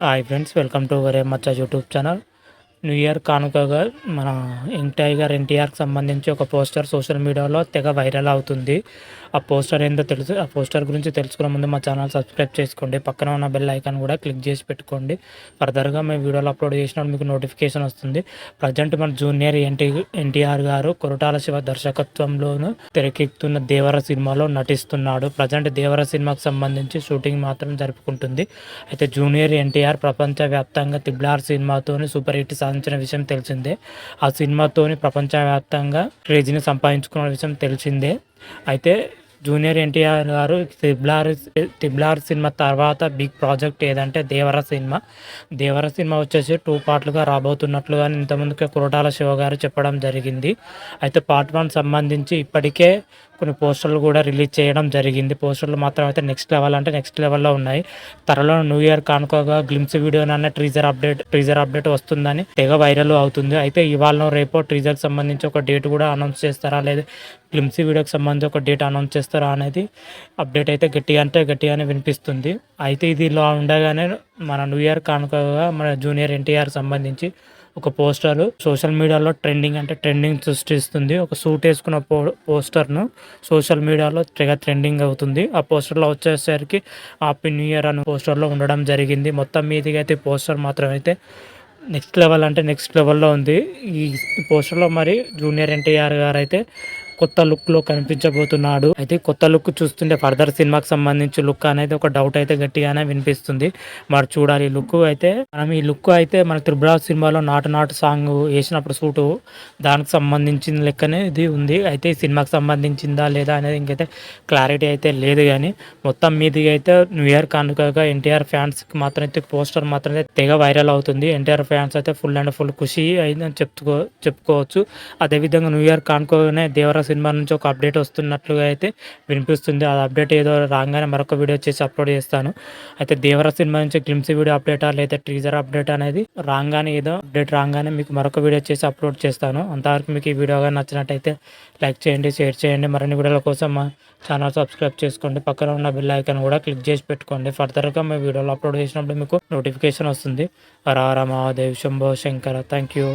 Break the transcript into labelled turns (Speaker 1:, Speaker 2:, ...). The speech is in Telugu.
Speaker 1: హాయ్ ఫ్రెండ్స్ వెల్కమ్ టు వరే మచ్చ యూట్యూబ్ ఛానల్ న్యూ ఇయర్ కానుకగా మన యంగ్ గారు ఎన్టీఆర్కి సంబంధించి ఒక పోస్టర్ సోషల్ మీడియాలో తెగ వైరల్ అవుతుంది. ఆ పోస్టర్ ఏందో తెలుసు ఆ పోస్టర్ గురించి తెలుసుకునే ముందు మా ఛానల్ సబ్స్క్రైబ్ చేసుకోండి. పక్కన ఉన్న బెల్ ఐకాన్ కూడా క్లిక్ చేసి పెట్టుకోండి. ఫర్దర్గా మేము వీడియోలు అప్లోడ్ చేసినప్పుడు మీకు నోటిఫికేషన్ వస్తుంది. ప్రజెంట్ మన జూనియర్ ఎన్టీ ఎన్టీఆర్ గారు కొరటాల శివ దర్శకత్వంలోను తెరకెక్కుతున్న దేవర సినిమాలో నటిస్తున్నాడు. ప్రజెంట్ దేవర సినిమాకు సంబంధించి షూటింగ్ మాత్రం జరుపుకుంటుంది. అయితే జూనియర్ ఎన్టీఆర్ ప్రపంచవ్యాప్తంగా తిబ్లార్ సినిమాతో సూపర్ హిట్ సాధించిన విషయం తెలిసిందే. ఆ సినిమాతోని ప్రపంచవ్యాప్తంగా క్రేజీని సంపాదించుకున్న విషయం తెలిసిందే. అయితే జూనియర్ ఎన్టీఆర్ గారు తిబ్లార్ తిబ్లార్ సినిమా తర్వాత బిగ్ ప్రాజెక్ట్ ఏదంటే దేవర సినిమా. దేవర సినిమా వచ్చేసి టూ పార్ట్లుగా రాబోతున్నట్లుగా ఇంతకుముందుకే కురటాల శివ గారు చెప్పడం జరిగింది. అయితే పార్ట్ వన్ సంబంధించి ఇప్పటికే కొన్ని పోస్టర్లు కూడా రిలీజ్ చేయడం జరిగింది. పోస్టర్లు మాత్రం అయితే నెక్స్ట్ లెవెల్ అంటే నెక్స్ట్ లెవెల్లో ఉన్నాయి. త్వరలో న్యూ ఇయర్ కానుకోగా గ్లిమ్స్ వీడియో అన్న ట్రీజర్ అప్డేట్ ట్రీజర్ అప్డేట్ వస్తుందని తెగ వైరల్ అవుతుంది. అయితే ఇవాళ రేపో ట్రీజర్కి సంబంధించి ఒక డేట్ కూడా అనౌన్స్ చేస్తారా? లేదా గ్లిమ్స్ వీడియోకి సంబంధించి ఒక డేట్ అనౌన్స్ చేస్తారా అనేది అప్డేట్ అయితే గట్టిగా అంటే గట్టిగానే వినిపిస్తుంది. అయితే ఇది ఇలా ఉండగానే మన న్యూ ఇయర్ కానుకగా మన జూనియర్ ఎన్టీఆర్ సంబంధించి ఒక పోస్టర్ సోషల్ మీడియాలో ట్రెండింగ్ అంటే ట్రెండింగ్ సృష్టిస్తుంది. ఒక సూట్ వేసుకున్న పో పోస్టర్ను సోషల్ మీడియాలో తెగ ట్రెండింగ్ అవుతుంది. ఆ పోస్టర్లో వచ్చేసరికి హ్యాపీ న్యూ ఇయర్ అని పోస్టర్లో ఉండడం జరిగింది. మొత్తం మీదిగా అయితే పోస్టర్ మాత్రం అయితే నెక్స్ట్ లెవెల్ అంటే నెక్స్ట్ లెవెల్లో ఉంది. ఈ పోస్టర్లో మరి జూనియర్ ఎన్టీఆర్ గారు అయితే కొత్త లుక్లో కనిపించబోతున్నాడు. అయితే కొత్త లుక్ చూస్తుంటే ఫర్దర్ సినిమాకి సంబంధించి లుక్ అనేది ఒక డౌట్ అయితే గట్టిగానే వినిపిస్తుంది. మరి చూడాలి లుక్ అయితే. మనం ఈ లుక్ అయితే మన త్రిబుల సినిమాలో నాటు నాటు సాంగ్ వేసినప్పుడు సూట్ దానికి సంబంధించిన లెక్కనే ఇది ఉంది. అయితే ఈ సినిమాకి సంబంధించిందా లేదా అనేది ఇంకైతే క్లారిటీ అయితే లేదు కానీ మొత్తం మీదిగా అయితే న్యూ ఇయర్ కానుకగా ఎన్టీఆర్ ఫ్యాన్స్కి మాత్రం అయితే పోస్టర్ మాత్రం అయితే తెగ వైరల్ అవుతుంది. ఎన్టీఆర్ ఫ్యాన్స్ అయితే ఫుల్ అండ్ ఫుల్ ఖుషి అయిందని చెప్పుకో చెప్పుకోవచ్చు. అదేవిధంగా న్యూ ఇయర్ కానుకోగానే దేవర సినిమా నుంచి ఒక అప్డేట్ వస్తున్నట్లుగా అయితే వినిపిస్తుంది. ఆ అప్డేట్ ఏదో రాగానే మరొక వీడియో చేసి అప్లోడ్ చేస్తాను. అయితే దేవర సినిమా నుంచి గ్లిమ్స్ వీడియో అప్డేట్ లేదా టీజర్ అప్డేట్ అనేది రాగానే ఏదో అప్డేట్ రాగానే మీకు మరొక వీడియో చేసి అప్లోడ్ చేస్తాను. అంతవరకు మీకు ఈ వీడియో కానీ నచ్చినట్టయితే లైక్ చేయండి షేర్ చేయండి. మరిన్ని వీడియోల కోసం మా ఛానల్ సబ్స్క్రైబ్ చేసుకోండి. పక్కన ఉన్న బిల్ ఐకాన్ కూడా క్లిక్ చేసి పెట్టుకోండి. ఫర్దర్గా మీ వీడియోలు అప్లోడ్ చేసినప్పుడు మీకు నోటిఫికేషన్ వస్తుంది. రారా మహాదేవ్ శంభో శంకర. Thank you